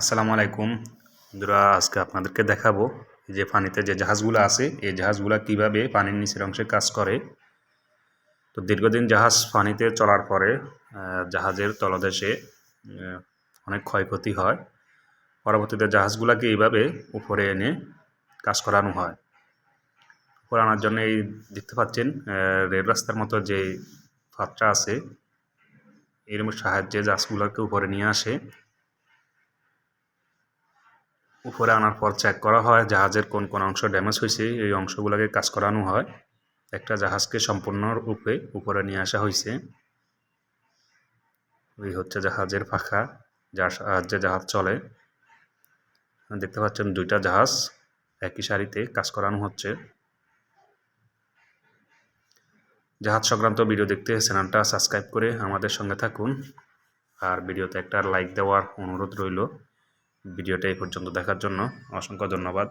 আসসালামু আলাইকুম। বন্ধুরা, আজকে আপনাদেরকে দেখাবো যে পানিতে যে জাহাজগুলো আছে, এই জাহাজগুলো কীভাবে পানির নিচের অংশে কাজ করে। তো দীর্ঘদিন জাহাজ পানিতে চলার পরে জাহাজের তলদেশে অনেক ক্ষয়ক্ষতি হয়। পরবর্তীতে জাহাজগুলোকে এইভাবে উপরে এনে কাজ করানো হয়। উপরে আনার জন্য এই দেখতে পাচ্ছেন রেল রাস্তার মতো যে পাত্রা আছে, এর সাহায্যে জাহাজগুলোকে উপরে নিয়ে আসে। উপরে আনার পর চেক করা হয়, জাহাজের কোন কোন অংশ ড্যামেজ হয়েছে, এই অংশগুলোকে কাজ করানো হয়। একটা জাহাজকে সম্পূর্ণ রূপে উপরে নিয়ে আসা হয়েছে। এই হচ্ছে জাহাজের পাখা যার সাহায্যে জাহাজ চলে। দেখতে পাচ্ছেন দুইটা জাহাজ একই সারিতে কাজ করানো হচ্ছে। জাহাজ সংক্রান্ত ভিডিও দেখতে চ্যানেলটা সাবস্ক্রাইব করে আমাদের সঙ্গে থাকুন। আর ভিডিওতে একটা লাইক দেওয়ার অনুরোধ রইল। ভিডিওটা এই পর্যন্ত দেখার জন্য অসংখ্য ধন্যবাদ।